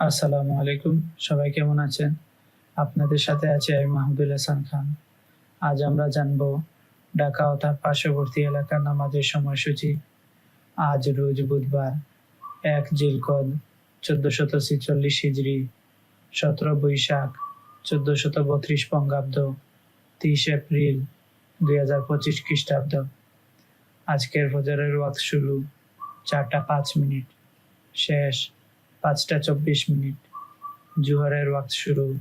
আসসালামু আলাইকুম। সবাই কেমন আছেন? আপনাদের সাথে আছে আমি মাহমুদুল হাসান খান। আজ আমরা জানব ঢাকা ও তার পার্শ্ববর্তী এলাকার নামাজের সময়সূচি। আজ রোজ বুধবার এক জিলকদ, চোদ্দশত ছিচল্লিশ হিজড়ি, সতেরো বৈশাখ, চোদ্দশত বত্রিশ পঙ্গাব্দ তিরিশ এপ্রিল দুই হাজার পঁচিশ খ্রিস্টাব্দ। আজকের ফজরের ওয়াক্ত শুরু চারটা পাঁচ মিনিট। শেষ পাঁচটা চব্বিশ মিনিট। জুহরের ওয়াক্ত শুরু,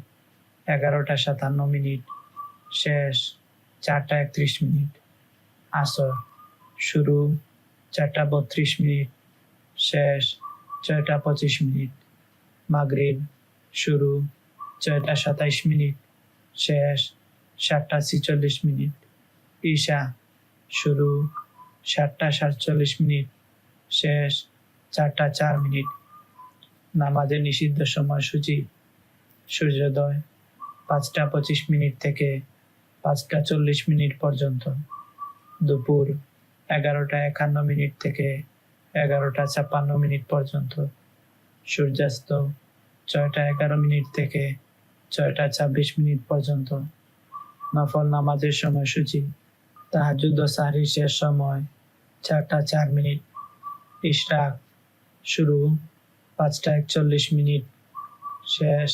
এগারোটা সাতান্ন মিনিট। শেষ, চারটা একত্রিশ মিনিট। আসর শুরু, চারটা বত্রিশ মিনিট। শেষ, ছয়টা পঁচিশ মিনিট। মাগরিব শুরু, ছয়টা সাতাইশ মিনিট। শেষ, সাতটা ছিচল্লিশ মিনিট। ঈশা শুরু, সাতটা সাতচল্লিশ মিনিট। শেষ, চারটা চার মিনিট। নামাজের নিষিদ্ধ সময়সূচি, সূর্যোদয় পাঁচটা পঁচিশ মিনিট থেকে পাঁচটা চল্লিশ মিনিট পর্যন্ত। দুপুর এগারোটা একান্ন মিনিট থেকে এগারোটা ছাপ্পান্ন মিনিট পর্যন্ত। সূর্যাস্ত ছয়টা এগারো মিনিট থেকে ছয়টা ছাব্বিশ মিনিট পর্যন্ত। নফল নামাজের সময়সূচি তাহাজুদ ও সাহরির শেষ সময়, চারটা চার মিনিট। ইশরাক শুরু। পাঁচটা একচল্লিশ মিনিট, শেষ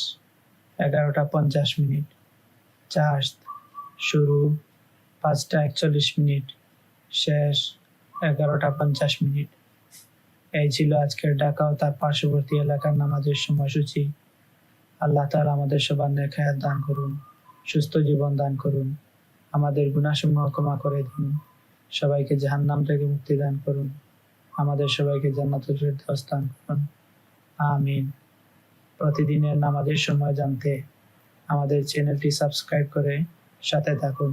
এগারোটা পঞ্চাশ মিনিট চাষ শুরু পাঁচটা একচল্লিশ মিনিট, শেষ এগারোটা পঞ্চাশ মিনিট। এই ছিল আজকের ঢাকা ও তার পার্শ্ববর্তী এলাকার নামাজের সময়সূচি। আল্লাহ তাআলা আমাদের সবার নেখায়াত দান করুন, সুস্থ জীবন দান করুন, আমাদের গুণাসমূহ ক্ষমা করে দিন। সবাইকে জাহান্নাম থেকে মুক্তি দান করুন, আমাদের সবাইকে ফেরদৌস দান করুন। আমিন। প্রতিদিনের নামাজের সময় জানতে আমাদের চ্যানেলটি সাবস্ক্রাইব করে সাথে থাকুন।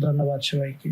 ধন্যবাদ সবাইকে।